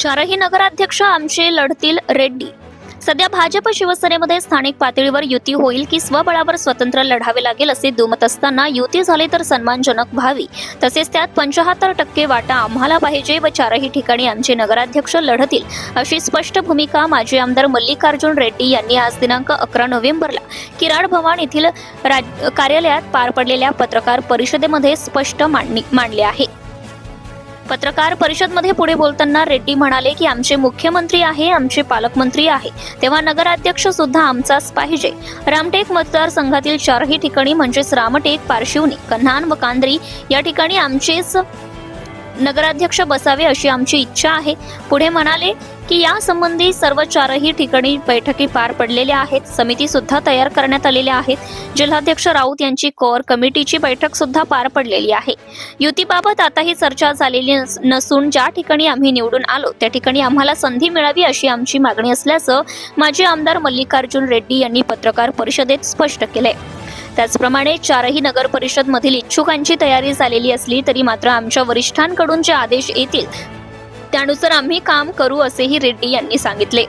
चारही नगराध्यक्ष आमचे लढतील रेड्डी. सध्या भाजप शिवसेनेमध्ये स्थानिक पातळीवर युती होईल की स्वबळावर स्वतंत्र लढावे लागेल असे दुमत असताना युती झाली तर सन्मानजनक व्हावी. तसेच त्यात पंचाहत्तर टक्के वाटा आम्हाला पाहिजे व चारही ठिकाणी आमचे नगराध्यक्ष लढतील अशी स्पष्ट भूमिका माजी आमदार मल्लिकार्जुन रेड्डी यांनी आज दिनांक अकरा नोव्हेंबरला किराड भवान येथील राज- कार्यालयात पार पडलेल्या पत्रकार परिषदेमध्ये स्पष्ट मांडणी मांडले आहे. पत्रकार परिषदमध्ये पुढे बोलताना रेड्डी म्हणाले की आमचे मुख्यमंत्री आहे आमचे पालकमंत्री आहे. तेव्हा नगराध्यक्ष सुद्धा आमचाच पाहिजे. रामटेक मतदारसंघातील चारही ठिकाणी म्हणजेच रामटेक पारशिवनी कन्हान व कांद्री या ठिकाणी आमचेच नगराध्यक्ष बसावे अशी आमची इच्छा आहे. पुढे म्हणाले की यासंबंधी सर्व चारही ठिकाणी बैठकी पार पडलेल्या आहेत. समिती सुद्धा तयार करण्यात आलेल्या आहेत. जिल्हाध्यक्ष राऊत यांची कोअर कमिटीची बैठक सुद्धा पार पडलेली आहे. युतीबाबत आताही चर्चा झालेली नसून ज्या ठिकाणी आम्ही निवडून आलो त्या ठिकाणी आम्हाला संधी मिळावी अशी आमची मागणी असल्याचं माजी आमदार मल्लिकार्जुन रेड्डी यांनी पत्रकार परिषदेत स्पष्ट केलंय. त्याचप्रमाणे चारही नगर परिषद मधील इच्छुकांची तयारी झालेली असली तरी मात्र आमच्या वरिष्ठांकडून जे आदेश येतील त्यानुसार आम्ही काम करू असेही रेड्डी यांनी सांगितले.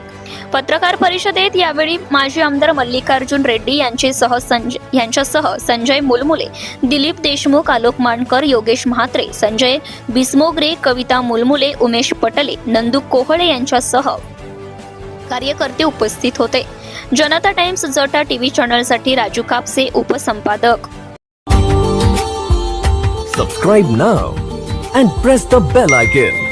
पत्रकार परिषदेत यावेळी माजी आमदार मल्लिकार्जुन रेड्डी यांचे सह संजय यांच्यासह संजय मुलमुले दिलीप देशमुख आलोक मानकर योगेश म्हात्रे संजय बिस्मोग्रे कविता मुलमुले उमेश पटले नंदू कोहळे यांच्यासह कार्यकर्ते उपस्थित होते. जनता टाइम्स जटा टीव्ही चॅनलसाठी Raju Kapse उपसंपादक. Subscribe now and press the bell icon.